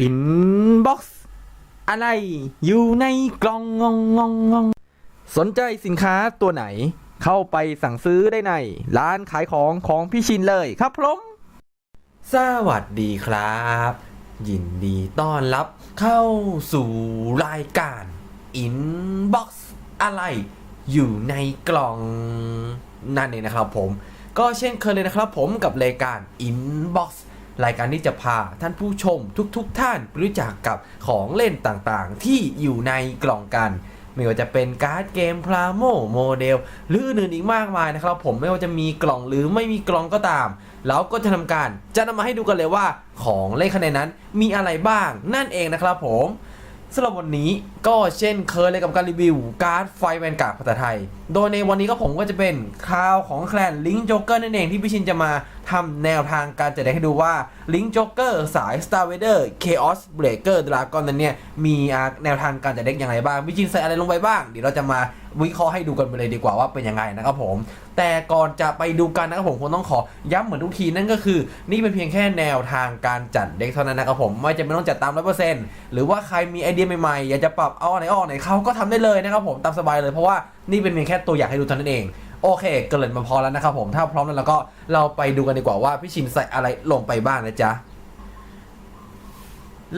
อินบ็อกซ์อะไรอยู่ในกล่องงองงองงองสนใจสินค้าตัวไหน เข้าไปสั่งซื้อได้ใน ร้านขายของของพี่ชินเลยครับผมสวัสดีครับ ยินดีต้อนรับเข้าสู่รายการ Inbox อกซ์อะไรอยู่ในกล่องนั่นเองนะครับผม ก็เช่นเคยเลยนะครับผมกับรายการ Inbox รายการที่จะพาท่านผู้ชมทุกๆทท่านรู้จักกับของเล่นต่างๆ ที่อยู่ในกล่องกัน ไม่ว่าจะเป็นการ์ดเกมพลาโมโมเดลหรืออื่นๆอีกมากมายนะครับผมไม่ว่าจะมีกล่องหรือไม่มีกล่องก็ตามแล้วก็จะทำการจะนำมาให้ดูกันเลยว่าของเล่นข้างในนั้นมีอะไรบ้างนั่นเองนะครับผมสำหรับวันนี้ก็เช่นเคยเลยกับการรีวิวการ์ดไฟแวนการ์ดภาษาไทย โดยในวันนี้ก็ผมก็จะเป็นข่าวของแคลนลิงจ็อกเกอร์นั่นเองที่พี่ชินจะมา ทำแนวทางการจัดแสดงให้ดูว่าลิงจ็อกเกอร์สาย Star Vader Chaos Breaker Dragon นั้นเนี่ย มีอาแนวทางการจัดเด็กอย่างไรบ้างพี่ชินใส่อะไรลงไปบ้าง เดี๋ยวเราจะมาวิเคราะห์ให้ดูกันไปเลยดีกว่าว่าเป็นยังไงนะครับผม แต่ก่อนจะไปดูกันนะครับผมคงต้องขอย้ำเหมือนทุกทีนั่นก็คือ นี่เป็นเพียงแค่แนวทางการจัดเด็กเท่านั้นนะครับผมไม่จำเป็นต้องจัดตามร้อยเปอร์เซ็นต์หรือว่าใครมีไอเดียใหม่ๆอยากจะปรับเอาไหนออกไหนเข้าก็ทำได้เลยนะครับผมตามสบายเลยเพราะว่านี่เป็นเพียงแค่ตัวอย่างให้ดูเท่านั้นเอง โอเค เกริ่นมาพอแล้วนะครับผมถ้าพร้อมแล้วเราก็เราไปดูกันดีกว่าว่าพี่ชินใส่อะไรลงไปบ้างนะจ๊ะ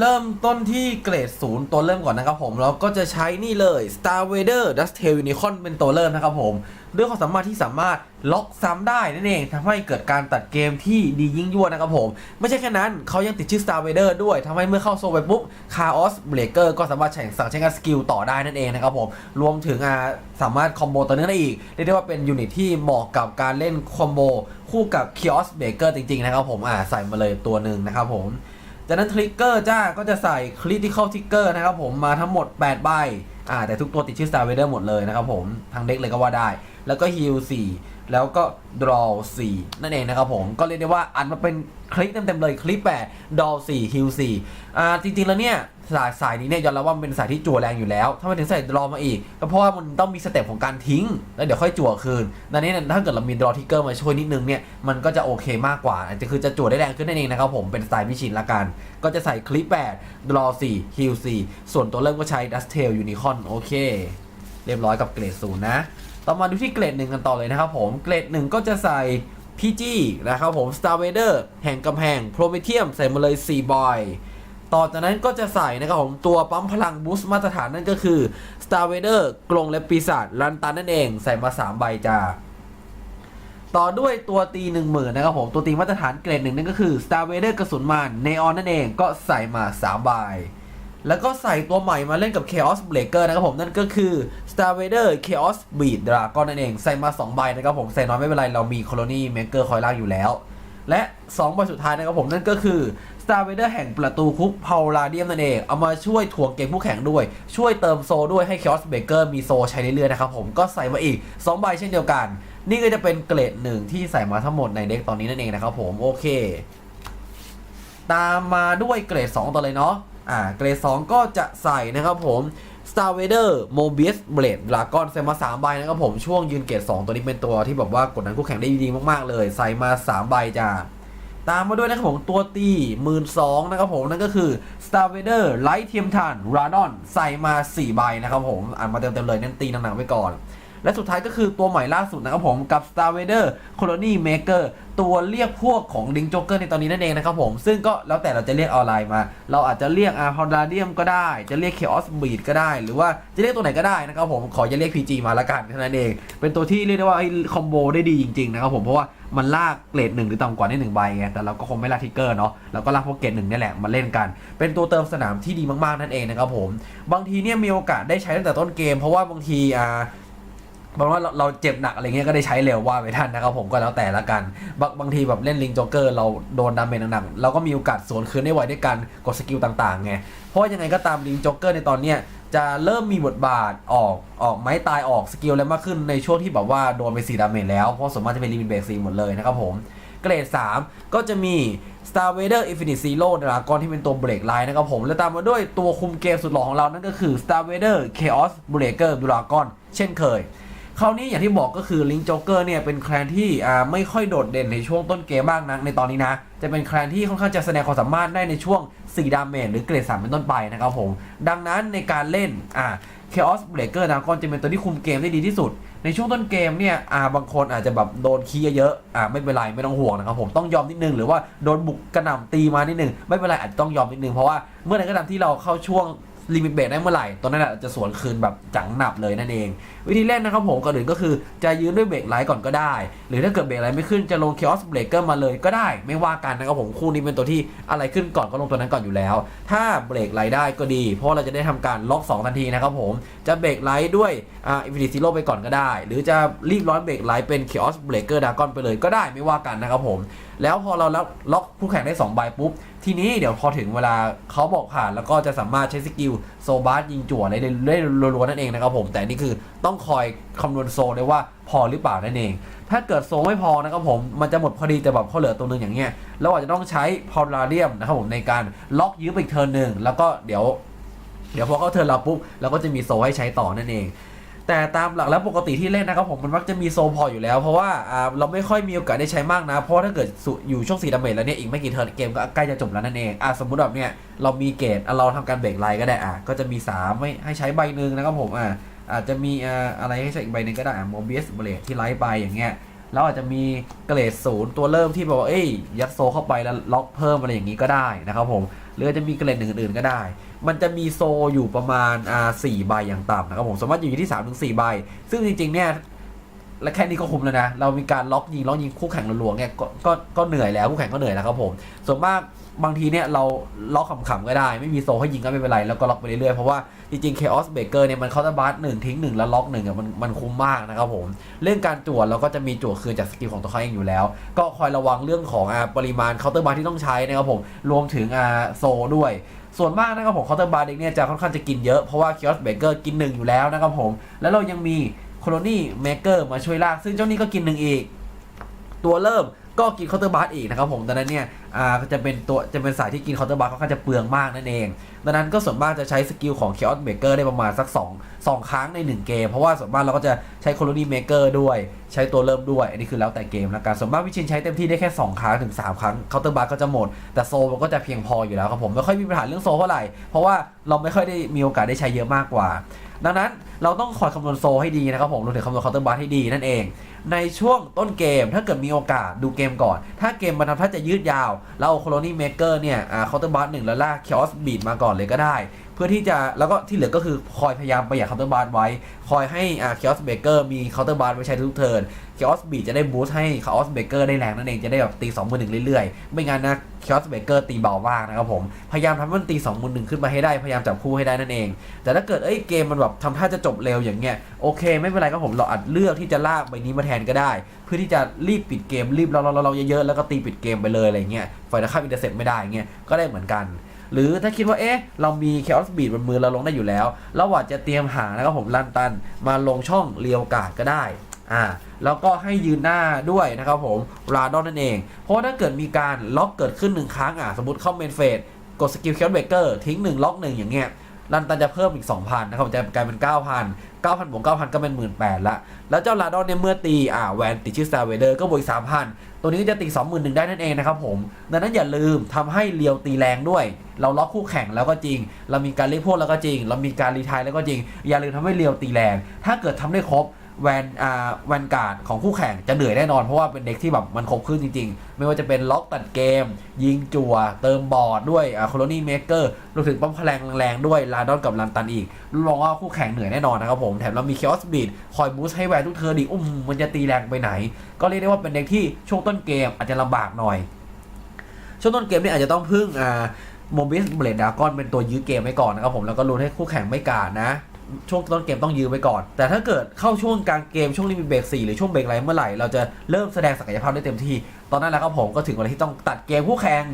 เริ่มต้นที่เกรดศูนย์ตัวเริ่มก่อนนะครับผมเราก็จะใช้นี่เลย Star Vader Dust Tail Unicorn เป็นตัวเริ่มนะครับผมด้วยความสามารถที่สามารถล็อกซ้ำได้นั่นเองทำให้เกิดการตัดเกมที่ดียิ่งยวดนะครับผม ไม่ใช่แค่นั้นเขายังติดชื่อ Star Vader ด้วยทำให้เมื่อเข้าโซไปปุ๊บ Chaos Breaker ก็สามารถใช้สั่งใช้งานสกิลต่อได้นั่นเองนะครับผม รวมถึงอาสามารถคอมโบตัวนี้ได้อีก เรียกได้ว่าเป็นยูนิตที่เหมาะกับการเล่นคอมโบคู่กับ Chaos Breaker จริงๆนะครับผมอ่าใส่มาเลยตัวหนึ่งนะครับผม จากนั้นทริกเกอร์จ้าก็จะใส่คริติคอลทริกเกอร์นะครับผมมาทั้งหมด 8 ใบอ่าแต่ทุกตัวติดชื่อ Star Vader หมดเลยนะครับผมทางเด็กเลยก็ว่าได้ แล้วก็ฮิลสี่แล้วก็ Draw 4นั่นเองนะครับผมก็เรียกได้ว่าอันมาเป็นคลิปเต็มๆเลยคลิป8 Draw 4 Heal 4อ่าจริงๆแล้วเนี่ย สายสายนี้เนี่ยยอมรับว่ามันเป็นสายที่จั่วแรงอยู่แล้วทำไมถึงใส่ดรอมาอีก ก็เพราะว่ามันต้องมีสเต็ปของการทิ้ง แล้วเดี๋ยวค่อยจั่วคืนดังนี้นี่ยถ้าเกิดเรามีดรอทิกเกอร์มาช่วยนิดนึงเนี่ยมันก็จะโอเคมากกว่าจะคือจะจั่วได้แรงขึ้นนั่นเองนะครับผมเป็นสไตล์พิชินละกัน ก็จะใส่คลิป8ดรอ4ฮิล4ส่วนตัวเริ่มก็ใช้ดัสเทลยูนิคอนโอเค เรียบร้อยกับเกรดศูนย์นะต่อมาดูที่เกรดหนึ่งกันต่อเลยนะครับผมเกรดหนึ่งก็จะใส่พีจีนะครับผม Star Vader แห่งกำแพง Prometheum ใส่มาเลย4บอย ต่อจากนั้นก็จะใส่นะครับผมตัวปั๊มพลังบูสต์มาตรฐานนั่นก็คือ Star Vader กรงและปีศาจรันตันนั่นเอง ใส่มา 3 ใบจ้าต่อด้วยตัวตี 1 0,000นะครับผม ตัวตีมาตรฐานเกรดหนึ่งนั่นก็คือ Star Vader กระสุนมานเนออนนั่นเองก็ใส่มา 3 ใบ แล้วก็ใส่ตัวใหม่มาเล่นกับ Chaos Breaker นะครับผม นั่นก็คือ Star Vader Chaos Beat Dragon นั่นเอง ใส่มา 2 ใบนะครับผม ใส่น้อยไม่เป็นไร เรามี Colony Maker คอยล่างอยู่แล้ว และ2ใบสุดท้ายนะครับผมนั่นก็คือ Star Vader แห่งประตูคุกพาวลาเดียมนั่นเอง เอามาช่วยถ่วงเกมคู่แข่งด้วย ช่วยเติมโซด้วยให้ Chaos Breaker มีโซใช้เรื่อยๆนะครับผมก็ใส่มาอีก 2 ใบเช่นเดียวกัน นี่ก็จะเป็นเกรดหนึ่งที่ใส่มาทั้งหมดในเด็กตอนนี้นั่นเองนะครับผมโอเค ตามมาด้วยเกรด 2 ต่อเลยเนาะอ่าเกรด 2 ก็จะใส่นะครับผม Star Vader Mobius Blade Dragon ใส่มา 3 ใบนะครับผมช่วงยืนเกรด2ตัวนี้เป็นตัวที่แบบว่ากดดันคู่แข่งได้ดีมากๆเลย ใส่มา 3 ใบจ้าตามมาด้วยนะครับผมตัวตีหมื่นสองนะครับผมนั่นก็คือ Star Vader Light เทียมทาน Radon ใส่มา 4 ใบนะครับผมอ่านมาเต็มๆเลยเน้นตีหนักๆไว้ก่อน และสุดท้ายก็คือตัวใหม่ล่าสุดนะครับผมกับ Star Vader Colony Maker ตัวเรียกพวกของดิงโจเกอร์ในตอนนี้นั่นเองนะครับผมซึ่งก็แล้วแต่เราจะเรียกออนไลน์มา เราอาจจะเรียกอาร์ฮอนดาเดียมก็ได้ จะเรียก Chaos Beat ก็ได้ หรือว่าจะเรียกตัวไหนก็ได้นะครับผมขอจะเรียก PG มาละกันเท่านั้นเอง เป็นตัวที่เรียกได้ว่าคอมโบได้ดีจริงๆนะครับผมเพราะว่ามันลากเกรดหนึ่งหรือต่ำกว่าได้หนึ่งใบไงแต่เราก็คงไม่ลากทิกเกอร์เนาะเราก็ลากพวกเกรดหนึ่งนี่แหละมาเล่นกัน เป็นตัวเติมสนามที่ดีมากๆนั่นเองนะครับผมบางทีเนี่ยมีโอกาสได้ใช้ตั้งแต่ต้นเกม เพราะว่าบางทีอ่า บางว่าเราเราเจ็บหนักอะไรเงี้ยก็ได้ใช้เร็วว่าไปท่านนะครับผมก็แล้วแต่ละกัน บางบางทีแบบเล่นลิงโจเกอร์เราโดนดาเมจหนักๆเราก็มีโอกาสสวนคืนได้ไวด้วยการกดสกิลต่างๆไงเพราะว่ายังไงก็ตามลิงโจเกอร์ในตอนเนี้ยจะเริ่มมีบทบาทออกออกไม้ตายออกสกิลอะไรมากขึ้นในช่วงที่แบบว่าโดนไป4ดาเมจแล้วเพราะสมมติจะเป็นลิมิตเบรกซีหมดเลยนะครับผมเกรด 3 ก็จะมี Star Vader Infinite Zero Dragon ที่เป็นตัวเบรกไลน์นะครับผม และตามมาด้วยตัวคุมเกมสุดหล่อของเรานั่นก็คือ Star Vader Chaos Breaker Dragon เช่นเคย คราวนี้อย่างที่บอกก็คือลิงโจเกอร์เนี่ยเป็นแคลนที่อ่าไม่ค่อยโดดเด่นในช่วงต้นเกมบ้างนักในตอนนี้นะ จะเป็นแคลนที่ค่อนข้างจะแสดงความสามารถได้ในช่วง 4 ดาเมจหรือเกรด 3 เป็นต้นไปนะครับผม ดังนั้นในการเล่นอ่า Chaos Breaker นะก็จะเป็นตัวที่คุมเกมได้ดีที่สุด ในช่วงต้นเกมเนี่ยอ่าบางคนอาจจะแบบโดนคีย์เยอะอ่าไม่เป็นไรไม่ต้องห่วงนะครับผมต้องยอมนิดนึงหรือว่าโดนบุกกระหน่ำตีมานิดนึงไม่เป็นไรอาจจะต้องยอมนิดนึงเพราะว่าเมื่อไหร่ก็ตามที่เราเข้าช่วง ลิมิตเบรกได้เมื่อไหร่ตอนนั้นอะจะสวนคืนแบบจังหนับเลยนั่นเอง วิธีเล่นนะครับผมก่อนอื่นก็คือจะยืนด้วยเบรกไลท์ก่อนก็ได้ หรือถ้าเกิดเบรกไลท์ไม่ขึ้นจะลง Chaos Breaker มาเลยก็ได้ ไม่ว่ากันนะครับผมคู่นี้เป็นตัวที่อะไรขึ้นก่อนก็ลงตัวนั้นก่อนอยู่แล้ว ถ้าเบรกไลท์ได้ก็ดี เพราะเราจะได้ทำการล็อก 2 ทันทีนะครับผมจะเบรกไลท์ด้วยอ่า Infinity Zero ไปก่อนก็ได้ หรือจะรีบร้อนเบรกไลท์เป็น Chaos Breaker Dragon ไปเลยก็ได้ไม่ว่ากันนะครับผมแล้วพอเราล็อกผู้แข่งได้2ใบปุ๊บ ทีนี้เดี๋ยวพอถึงเวลาเขาบอกผ่านแล้วก็จะสามารถใช้สกิลโซบาร์ยิงจั่วอะไรได้ได้รัวๆนั่นเองนะครับผมแต่นี่คือต้องคอยคำนวณโซได้ว่าพอหรือเปล่านั่นเอง ถ้าเกิดโซไม่พอนะครับผมมันจะหมดพอดีแต่แบบเขาเหลือตัวนึงอย่างเงี้ยเราอาจจะต้องใช้พอลาเดียมนะครับผมในการล็อกยื้อไปอีกเทิร์นหนึ่งแล้วก็เดี๋ยว เดี๋ยวพอเขาเทิร์นเราปุ๊บเราก็จะมีโซให้ใช้ต่อนั่นเอง แต่ตามหลักแล้วปกติที่เล่นนะครับผมมันมักจะมีโซพออยู่แล้ว เพราะว่าอ่าเราไม่ค่อยมีโอกาสได้ใช้มากนะ เพราะถ้าเกิดอยู่ช่วงสีดาเมจแล้วเนี่ยอีกไม่กี่เทิร์นเกมก็ใกล้จะจบแล้วนั่นเองอะสมมุติแบบเนี่ยเรามีเกตอะเราทำการเบรกไลน์ก็ได้อะก็จะมี 3 ไม่ให้ใช้ใบหนึ่งนะครับผมอะอาจจะมีอ่าอะไรให้ใช้อีกใบหนึ่งก็ได้อะโมบิสเบรกที่ไลท์ไปอย่างเงี้ย แล้วอาจจะมีเกรดศูนย์ตัวเริ่มที่บอกว่าเอ้ยยัดโซเข้าไปแล้วล็อกเพิ่มอะไรอย่างนี้ก็ได้นะครับผมหรือจะมีเกรดหนึ่งอื่นๆก็ได้ มันจะมีโซอยู่ประมาณอ่าสี่ใบอย่างต่ำนะครับผมสามารถอยู่ที่3าถึงสใบ ซึ่งจริงๆเนี่ย และแค่นี้ก็คุ้มแล้วนะ เรามีการล็อกยิงล็อกยิงคู่แข่งรัวๆเนี่ยก็ก็ก็เหนื่อยแล้วคู่แข่งก็เหนื่อยแล้วครับผม ส่วนมากบางทีเนี่ยเราล็อกขำๆก็ได้ ไม่มีโซให้ยิงก็ไม่เป็นไร แล้วก็ล็อกไปเรื่อยๆ เพราะว่าจริงๆ Chaos Breaker เนี่ยมันเคาตบัสหนึ่งทิ้งหนึ่งแล้วล็อกหนึ่งอะมันมันคุ้มมากนะครับผม เรื่องการจั่วเราก็จะมีจั่วคืนจากสกิลของตัวเขาเองอยู่แล้ว ก็คอยระวังเรื่องของอ่าปริมาณเคาน์เตอร์บัสที่ต้องใช้นะครับผมรวมถึงอ่าโซด้วยส่วนมากนะครับผมเคาน์เตอร์บาร์เด็กเนี่ยจะค่อนข้างจะกินเยอะ เพราะว่าคิออสเบเกอร์กินหนึ่งอยู่แล้วนะครับผม แล้วเรายังมี โคโลนี่เมเกอร์มาช่วยลากซึ่งเจ้านี้ก็กินหนึ่งอีก ตัวเริ่มก็กินเคาน์เตอร์บาร์อีกนะครับผมดังนั้นเนี่ยอ่าจะเป็นตัวจะเป็นสายที่กินเคาน์เตอร์บาร์ค่อนข้างจะเปลืองมากนั่นเอง ดังนั้นก็ส่วนมากจะใช้สกิลของเคอสเมเกอร์ได้ประมาณสัก2 2 ครั้งใน 1 เกม เพราะว่าส่วนมากเราก็จะใช้ Colony Maker ด้วยใช้ตัวเริ่มด้วย อันนี้คือแล้วแต่เกมละกันส่วนมากวิชินใช้เต็มที่ได้แค่ 2 ครั้งถึง 3 ครั้งเคาน์เตอร์บาร์ก็จะหมด แต่โซมันก็จะเพียงพออยู่แล้วครับผมไม่ค่อยมีปัญหาเรื่องโซเท่าไหร่เพราะว่าเราไม่ค่อยได้มีโอกาสได้ใช้เยอะมากกว่า ดังนั้นเราต้องคอยคำนวณโซให้ดีนะครับผมรวมถึงคำนวณเคาน์เตอร์บาร์ให้ดีนั่นเอง ในช่วงต้นเกมถ้าเกิดมีโอกาสดูเกมก่อน ถ้าเกมมันทำท่าจะยืดยาวเราโคโลนีเมเกอร์เนี่ยเคาน์เตอร์บาร์หนึ่งแล้วลากคอสบีดมาก่อนเลยก็ได้ เพื่อที่จะแล้วก็ที่เหลือก็คือคอยพยายามประหยัดเคาน์เตอร์บาร์ไว้ คอยให้เคอสเบเกอร์มีเคาน์เตอร์บาร์ไว้ใช้ทุกเทิร์นเคอสบีจะได้บูสต์ให้เคอสเบเกอร์ได้แรงนั่นเองจะได้แบบตี2มือหนึ่งเรื่อยๆ ไม่งั้นนะเคอสเบเกอร์ตีเบามากนะครับผมพยายามทำให้มันตี2มือหนึ่งขึ้นมาให้ได้พยายามจับคู่ให้ได้นั่นเอง แต่ถ้าเกิดเอ้ยเกมมันแบบทำท่าจะจบเร็วอย่างเงี้ยโอเค ไม่เป็นไรครับผมเราอาจเลือกที่จะลากใบนี้มาแทนก็ได้ เพื่อที่จะรีบปิดเกมรีบเราเราเราเยอะๆแล้วก็ตีปิดเกมไปเลยอะไรเงี้ยฝ่ายตรงข้ามอินเตอร์เซ็ตไม่ได้เงี้ยก็ได้เหมือนกัน หรือถ้าคิดว่าเอ๊ะเรามี Chaos Beat บนมือเราลงได้อยู่แล้วเราอาจจะเตรียมหานะครับผมลันตันมาลงช่องเรียวกาดก็ได้อ่าแล้วก็ให้ยืนหน้าด้วยนะครับผมราดอนนั่นเอง เพราะถ้าเกิดมีการล็อกเกิดขึ้นหนึ่งครั้งอะสมมติเข้าเมนเฟสกดสกิล Chaos Breaker ทิ้งหนึ่งล็อกหนึ่งอย่างเงี้ย ลันตันจะเพิ่มอีก 2,000นะครับจะกลายเป็น 9,000 9,000บวก9,000 ก็เป็น 18,000ละแล้วเจ้าลาดอนเนี่ยเมื่อตีอ่าแวนติดชื่อแซเวเดอร์ก็บวกอีก3,000 ตัวนี้ก็จะตี 21,000 ได้นั่นเองนะครับผม ดังนั้นอย่าลืมทำให้เลียวตีแรงด้วย เราล็อกคู่แข่งแล้วก็จริง เรามีการเรียกพวกแล้วก็จริง เรามีการรีทายแล้วก็จริง อย่าลืมทำให้เลียวตีแรง ถ้าเกิดทำได้ครบ แวนอ่าแวนการ์ดของคู่แข่งจะเหนื่อยแน่นอนเพราะว่าเป็นเด็กที่แบบมันครบขึ้นจริงๆ ไม่ว่าจะเป็นล็อกตัดเกม ยิงจั่ว เติมบอร์ดด้วยอ่าโคโลนี่เมเกอร์รวมถึงป้อมพลังแรงๆด้วยลาดอนกับลันตันอีกรับรองว่าคู่แข่งเหนื่อยแน่นอนนะครับผม แถมเรามีเคอสบีดคอยบูสต์ให้แวนทุกเทอร์ดีอุ้มมันจะตีแรงไปไหน ก็เรียกได้ว่าเป็นเด็กที่ช่วงต้นเกมอาจจะลำบากหน่อย ช่วงต้นเกมนี่อาจจะต้องพึ่งอ่าโมบิสเบลดดากอนเป็นตัวยื้อเกมไว้ก่อนนะครับผมแล้วก็ลุ้นให้คู่แข่งไม่กาดนะ ช่วงต้นเกมต้องยื้อไว้ก่อน แต่ถ้าเกิดเข้าช่วงกลางเกมช่วงลิมิตเบรก4หรือช่วงเบรกอะไรเมื่อไหร่เราจะเริ่มแสดงศักยภาพได้เต็มที่ ตอนนั้นแหละครับผมก็ถึงเวลาที่ต้องตัดเกมคู่แข่ง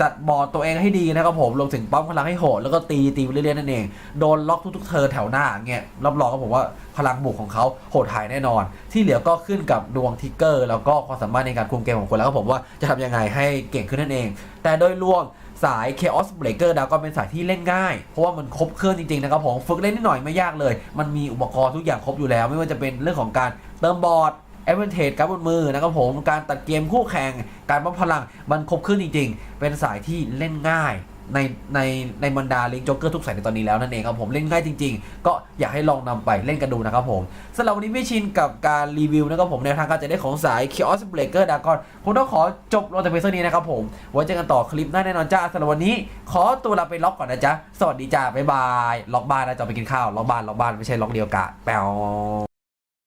จัดบอร์ดตัวเองให้ดีนะครับผมรวมถึงป้อมพลังให้โหดแล้วก็ตีตีไปเรื่อยๆนั่นเองโดนล็อกทุกๆเธอแถวหน้าเงี้ยรับรองครับผมว่าพลังบุกของเขาโหดหายแน่นอน ที่เหลือก็ขึ้นกับดวงทิกเกอร์ แล้วก็ความสามารถในการคุมเกมของคนแล้วครับผมว่าจะทำยังไงให้เก่งขึ้นนั่นเอง แต่โดยรวม สาย Chaos Breaker ดาวก็เป็นสายที่เล่นง่าย เพราะว่ามันครบเครื่องจริงๆนะครับผมฝึกเล่นนิดหน่อยไม่ยากเลย มันมีอุปกรณ์ทุกอย่างครบอยู่แล้ว ไม่ว่าจะเป็นเรื่องของการเติมบอร์ดแอดเวนเทจการบนมือนะครับผมการตัดเกมคู่แข่งการบัฟพลังมันครบเครื่องจริงๆ เป็นสายที่เล่นง่าย ในในในบรรดาลิงจ็อกเกอร์ทุกสายในตอนนี้แล้วนั่นเองครับผมเล่นง่ายจริง ๆ ก็อยากให้ลองนำไปเล่นกันดูนะครับผมสำหรับวันนี้ไม่ชินกับการรีวิวนะครับผมแนวทางการจะได้ของสาย Chaos Breaker Dragon ผมต้องขอจบลงแต่เพียงเท่านี้นะครับผมไว้เจอกันต่อคลิปหน้าแน่นอนจ้าสำหรับวันนี้ ขอตัวลาไปล็อกก่อนนะจ๊ะสวัสดีจ้าบ๊ายบายล็อกบ้านนะจะไปกินข้าวล็อกบ้านล็อกบ้านไม่ใช่ล็อกเดียวกะแปว